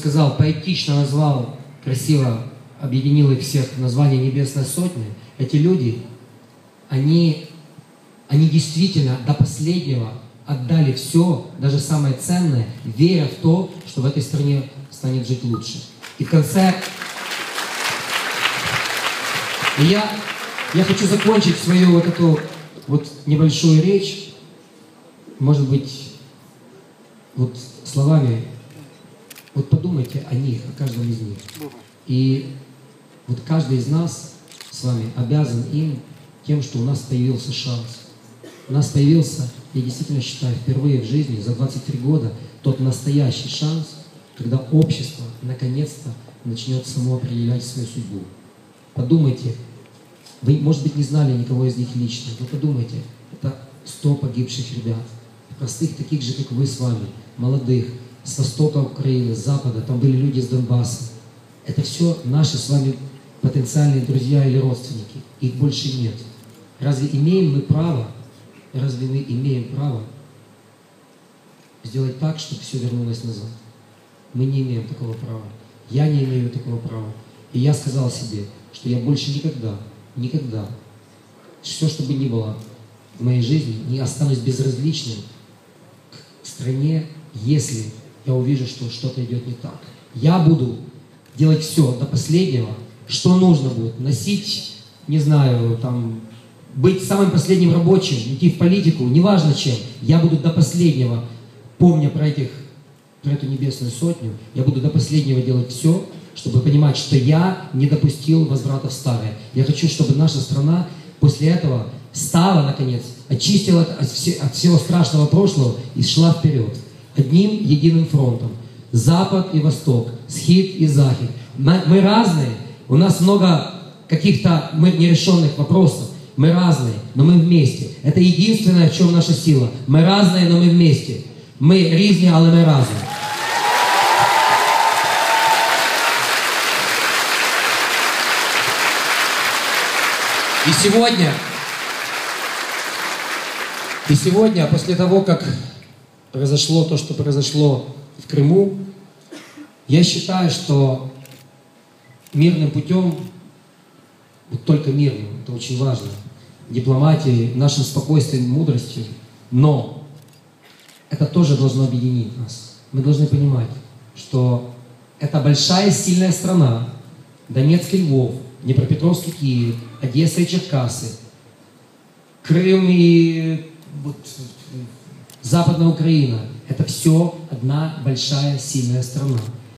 сказал, поэтично назвал, красиво объединил их всех название Небесная Сотня, эти люди, они, они действительно до последнего отдали все, даже самое ценное, веря в то, что в этой стране станет жить лучше. И в конце и я, я хочу закончить свою вот эту вот небольшую речь, может быть, вот словами, вот подумайте о них, о каждом из них. И вот каждый из нас с вами обязан им тем, что у нас появился шанс. У нас появился, я действительно считаю, впервые в жизни, за 23 года, тот настоящий шанс, когда общество наконец-то начнет само определять свою судьбу. Подумайте, вы, может быть, не знали никого из них лично, но подумайте, это 100 погибших ребят, простых, таких же, как вы с вами, молодых, с востока Украины, с запада, там были люди с Донбасса. Это все наши с вами потенциальные друзья или родственники. Их больше нет. Разве имеем мы право, разве мы имеем право сделать так, чтобы все вернулось назад? Мы не имеем такого права. Я не имею такого права. И я сказал себе, что я больше никогда никогда, все, что бы ни было в моей жизни, не останусь безразличным к стране, если я увижу, что что-то идет не так. Я буду делать все до последнего, что нужно будет, носить, не знаю, там, быть самым последним рабочим, идти в политику, неважно чем, я буду до последнего, помня про этих, про эту небесную сотню, я буду до последнего делать все, чтобы понимать, что я не допустил возврата в старое. Я хочу, чтобы наша страна после этого стала, наконец, очистила от, от всего страшного прошлого и шла вперед. Одним единым фронтом. Запад и Восток, Схид и Захид. Мы разные, у нас много каких-то нерешенных вопросов. Мы разные, но мы вместе. Это единственное, в чем наша сила. Мы разные, но мы вместе. Мы різні, але ми разом. И сегодня, и сегодня, после того, как произошло то, что произошло в Крыму, я считаю, что мирным путем, вот только мирным, это очень важно, дипломатией, нашим спокойствием, мудростью, но это тоже должно объединить нас. Мы должны понимать, что это большая сильная страна, Донецк и Львов – Днепропетровский Киев, Одесса и Черкасы, Крым и вот, Западная Украина. Это все одна большая сильная страна.